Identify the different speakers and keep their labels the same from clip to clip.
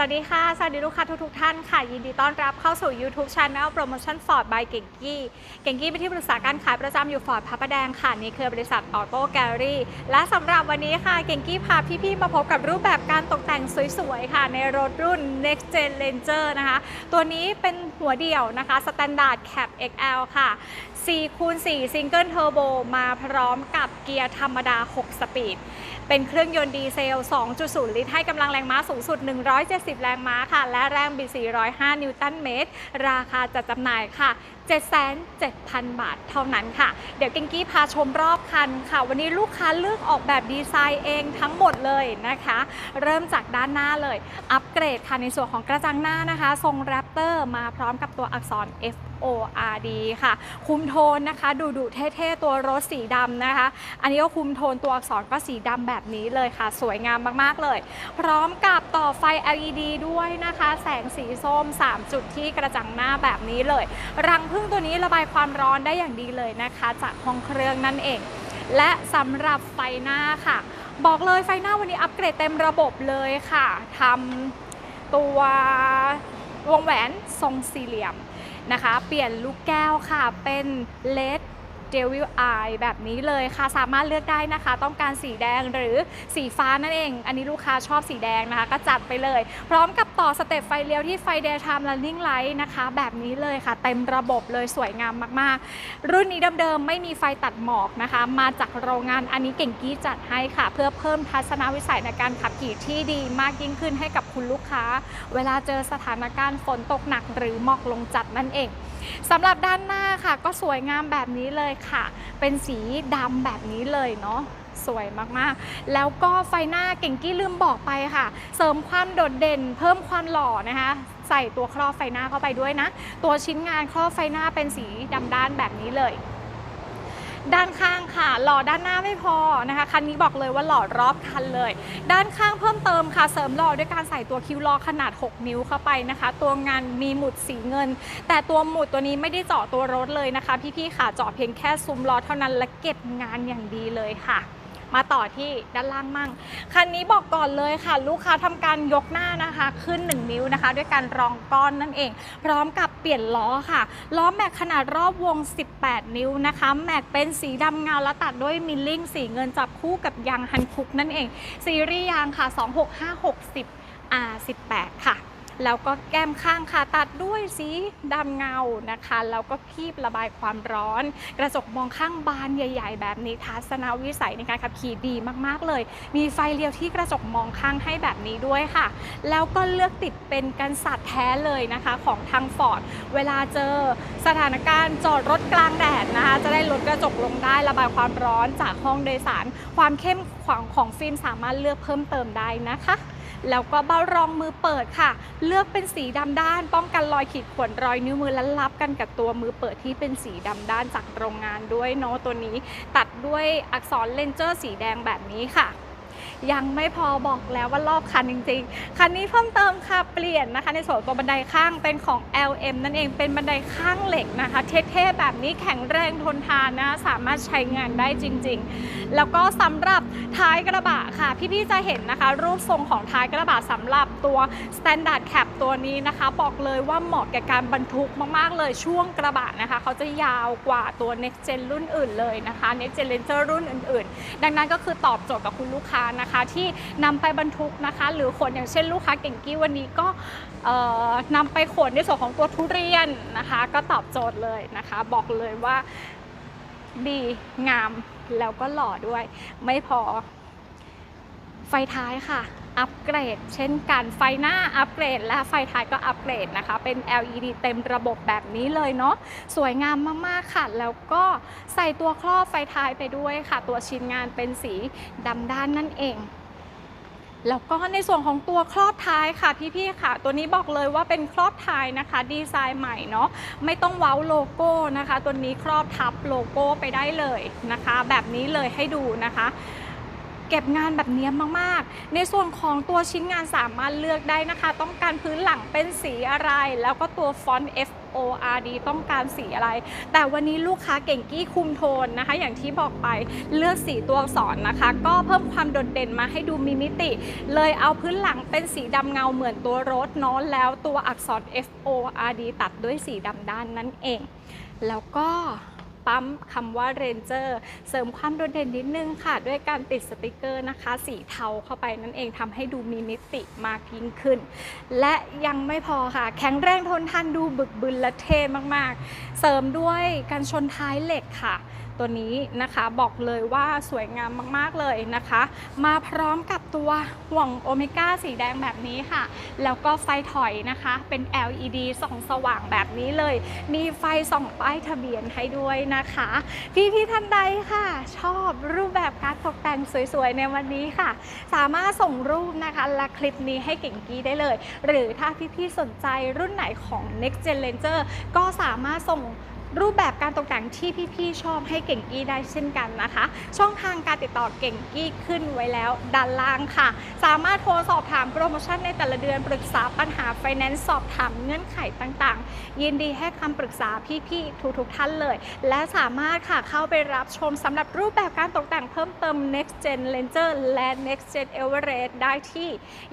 Speaker 1: สวัสดีค่ะ สวัสดีลูกค้าทุกทท่านค่ะ ยินดีต้อนรับเข้าสู่ YouTube Channel Promotion Ford by เก่งกี้เก่งกี้เป็นที่ปรึกษาการขายประจำอยู่ฟอร์ดพระประแดงค่ะ นี่คือบริษัทออโต้แกลลี่และสำหรับวันนี้ค่ะ เก่งกี้พาพี่ๆมาพบกับรูปแบบการตกแต่งสวยๆ ค่ะ ในรถรุ่น Next Gen Ranger นะคะ ตัวนี้เป็นหัวเดี่ยวนะคะ Standard Cap XL ค่ะ4คูณ4 Single Turbo มาพร้อมกับเกียร์ธรรมดา 6 สปีด เป็นเครื่องยนต์ดีเซล 2.0 ลิตร ให้กำลังแรงม้าสูงสุด 170 แรงม้าค่ะ และแรงบิด 405 นิวตันเมตร ราคาจัดจำหน่ายค่ะ 77,000 บาทเท่านั้นค่ะ เดี๋ยวก่งกี้พาชมรอบคันค่ะ วันนี้ลูกค้าเลือกออกแบบดีไซน์เองทั้งหมดเลยนะคะ เริ่มจากด้านหน้าเลย อัปเกรดค่ะในส่วนของกระจังหน้านะคะ ทรงแรปเตอร์มาพร้อมกับตัวอักษร F O R D ค่ะ คุมโทนนะคะ ดูดูเท่ๆ ตัวรถสีดำนะคะ อันนี้ก็คุมโทนตัวอักษรก็สีดำแบบนี้เลยค่ะ สวยงามมากๆเลย พร้อมกับต่อไฟ LED ด้วยนะคะ แสงสีส้ม 3 จุดที่กระจังหน้าแบบนี้เลย รังพึ่งตัวนี้ระบายความร้อนได้อย่างดีเลยนะคะ จากห้องเครื่องนั่นเอง และสำหรับไฟหน้าค่ะ บอกเลยไฟหน้าวันนี้อัปเกรดเต็มระบบเลยค่ะทำตัววงแหวนทรงสี่เหลี่ยม นะคะ เปลี่ยนลูกแก้วค่ะ เป็นเลด เดวิลไอแบบนี้เลยค่ะ สามารถเลือกได้นะคะ ต้องการสีแดงหรือสีฟ้านั่นเอง อันนี้ลูกค้าชอบสีแดงนะคะ ก็จัดไปเลย พร้อมกับต่อสเต็ปไฟเลี้ยวที่ไฟ Daytime Running Light นะคะ แบบนี้เลยค่ะ เต็มระบบเลยสวยงามมากๆ รุ่นนี้เดิมๆไม่มีไฟตัดหมอกนะคะ มาจากโรงงานอันนี้เก่งกี้จัดให้ค่ะ เพื่อเพิ่มทัศนวิสัยในการขับขี่ที่ดีมากยิ่งขึ้นให้กับคุณลูกค้า เวลาเจอสถานการณ์ฝนตกหนักหรือหมอกลงจัดนั่นเองสำหรับด้านหน้าค่ะ ก็สวยงามแบบนี้เลยค่ะ เป็นสีดำแบบนี้เลยเนาะสวยมากๆ แล้วก็ไฟหน้าเก่งกี้ลืมบอกไปค่ะ เสริมความโดดเด่น เพิ่มความหล่อนะคะ ใส่ตัวครอบไฟหน้าเข้าไปด้วยนะ ตัวชิ้นงานครอบไฟหน้าเป็นสีดำด้านแบบนี้เลย ด้านข้างค่ะหล่อด้านหน้าไม่พอนะคะคันนี้บอกเลยว่าหล่อรอบคันเลย ด้านข้างเพิ่มเติมค่ะเสริมหล่อด้วยการใส่ตัวคิ้วล้อขนาด 6 นิ้วเข้าไปนะคะ ตัวงานมีหมุดสีเงิน แต่ตัวหมุดตัวนี้ไม่ได้เจาะตัวรถเลยนะคะ พี่ๆค่ะเจาะเพียงแค่ซุ้มล้อเท่านั้นและเก็บงานอย่างดีเลยค่ะมาต่อที่ด้านล่างมั่ง คันนี้บอกก่อนเลยค่ะ ลูกค้าทำการยกหน้านะคะ ขึ้น 1 นิ้วนะคะ ด้วยการรองก้อนนั่นเอง พร้อมกับ เปลี่ยนล้อค่ะ ล้อแม็กขนาดรอบวง 18 นิ้วนะคะ แม็กเป็นสีดำเงาและตัดด้วยมิลลิ่งสีเงินจับคู่กับยางฮันคุกนั่นเอง ซีรีส์ยางค่ะ 26560 R18 ค่ะ แล้วก็แก้มข้างค่ะตัดด้วยสีดำเงานะคะ แล้วก็คีบระบายความร้อน กระจกมองข้างบานใหญ่ ๆ แบบนี้ทัศนวิสัยในการขับขี่ดีมากๆเลย มีไฟเลี้ยวที่กระจกมองข้างให้แบบนี้ด้วยค่ะ แล้วก็เลือกติดเป็นกันสัตว์แท้เลยนะคะของทางฟอร์ดเวลาเจอสถานการณ์จอดรถกลางแดดนะคะ จะได้ลดกระจกลงได้ระบายความร้อนจากห้องโดยสาร ความเข้มขวางของฟิล์มสามารถเลือกเพิ่มเติมได้นะคะ แล้วก็เบ้ารองมือเปิดค่ะ เลือกเป็นสีดำด้าน ป้องกันรอยขีดข่วนรอยนิ้วมือและรับกันกับตัวมือเปิดที่เป็นสีดำด้านจากโรงงานด้วยเนาะตัวนี้ ตัดด้วยอักษรเลนเจอร์สีแดงแบบนี้ค่ะ ยังไม่พอบอกแล้วว่ารอบคันจริง ๆ คันนี้เพิ่มเติมค่ะเปลี่ยนนะคะ ในส่วนตัวบันไดข้างเป็นของ LM นั่นเองเป็นบันไดข้างเหล็กนะคะเท่ๆแบบนี้แข็งแรงทนทานนะสามารถใช้งานได้จริง ๆ แล้วก็สำหรับท้ายกระบะค่ะ พี่ๆจะเห็นนะคะ รูปทรงของท้ายกระบะสำหรับตัว Standard Cap ตัวนี้นะคะ บอกเลยว่าเหมาะแก่การบรรทุกมากๆเลยช่วงกระบะนะคะเขาจะยาวกว่าตัว Next Gen รุ่นอื่นเลยนะคะ Next Gen Ranger รุ่นอื่นๆ ดังนั้นก็คือตอบโจทย์กับคุณลูกค้านะคะที่นำไปบรรทุกนะคะ หรือขนอย่างเช่นลูกค้าเก่งกี้วันนี้ก็เอ่อนำไปขนในส่วนของตัวทุเรียนนะคะ ก็ตอบโจทย์เลยนะคะ บอกเลยว่าดีงามแล้วก็หล่อด้วย ไม่พอไฟท้ายค่ะ อัปเกรด เช่นกันไฟหน้าอัปเกรด และไฟท้ายก็อัปเกรดนะคะ เป็น LED เต็มระบบแบบนี้เลยเนาะสวยงามมากๆค่ะ แล้วก็ใส่ตัวครอบไฟท้ายไปด้วยค่ะ ตัวชิ้นงานเป็นสีดำด้านนั่นเองแล้วก็ในส่วนของตัวครอบท้ายค่ะพี่ๆค่ะ ตัวนี้บอกเลยว่าเป็นครอบท้ายนะคะ ดีไซน์ใหม่เนาะไม่ต้องเว้าโลโก้นะคะ ตัวนี้ครอบทับโลโก้ไปได้เลยนะคะ แบบนี้เลยให้ดูนะคะ เก็บงานแบบเนี้ยมากๆ ในส่วนของตัวชิ้นงานสามารถเลือกได้นะคะ ต้องการพื้นหลังเป็นสีอะไร แล้วก็ตัวฟอนต์ FORD ต้องการสีอะไร แต่วันนี้ลูกค้าเก่งกี้คุมโทนนะคะ อย่างที่บอกไปเลือกสีตัวอักษรนะคะ ก็เพิ่มความโดดเด่นมาให้ดูมีมิติ เลยเอาพื้นหลังเป็นสีดำเงาเหมือนตัวรถเนอะแล้วตัวอักษร FORD ตัดด้วยสีดำด้านนั่นเอง แล้วก็ ปั๊มคำว่า Ranger เสริมความโดดเด่นนิดนึงค่ะ ด้วยการติดสติกเกอร์นะคะ สีเทาเข้าไปนั่นเองทำให้ดูมีมิติมากยิ่งขึ้น และยังไม่พอค่ะ แข็งแรงทนทานดูบึกบึนและเท่มากๆ เสริมด้วยการชนท้ายเหล็กค่ะ ตัวนี้นะคะบอกเลยว่าสวยงามมากๆเลยนะคะ มาพร้อมกับตัวห่วงโอเมก้าสีแดงแบบนี้ค่ะ แล้วก็ไฟถอยนะคะเป็น LED ส่องสว่างแบบนี้เลย มีไฟส่องป้ายทะเบียนให้ด้วยนะคะ พี่พี่ท่านใดค่ะ ชอบรูปแบบการตกแต่งสวยๆในวันนี้ค่ะ สามารถส่งรูปนะคะและคลิปนี้ให้เก่งกี้ได้เลย หรือถ้าพี่ๆสนใจรุ่นไหนของ Next Gen Ranger ก็สามารถส่ง รูปแบบการตกแต่งที่พี่ๆชอบให้เก่งกี้ได้เช่นกันนะคะ ช่องทางการติดต่อเก่งกี้ขึ้นไว้แล้วด้านล่างค่ะ สามารถโทรสอบถามโปรโมชั่นในแต่ละเดือนปรึกษาปัญหาไฟแนนซ์สอบถามเงื่อนไขต่างๆ ยินดีให้คำปรึกษาพี่ๆทุกๆท่านเลย และสามารถค่ะเข้าไปรับชมสำหรับรูปแบบการตกแต่งเพิ่มเติม Next Gen Ranger และ Next Gen Everest ได้ที่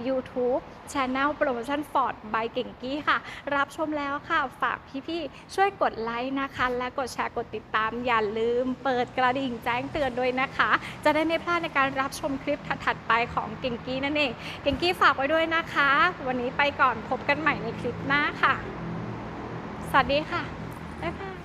Speaker 1: YouTube Channel Promotion Ford by เก่งกี้ค่ะ รับชมแล้วค่ะฝากพี่ๆช่วยกดไลค์นะคะและกดแชร์กดติดตาม อย่าลืมเปิดกระดิ่งแจ้งเตือนด้วยนะคะ จะได้ไม่พลาดในการรับชมคลิปถัดๆไปของเก่งกี้นั่นเองเก่งกี้ฝากไว้ด้วยนะคะ วันนี้ไปก่อนพบกันใหม่ในคลิปหน้าค่ะ สวัสดีค่ะบ๊ายบาย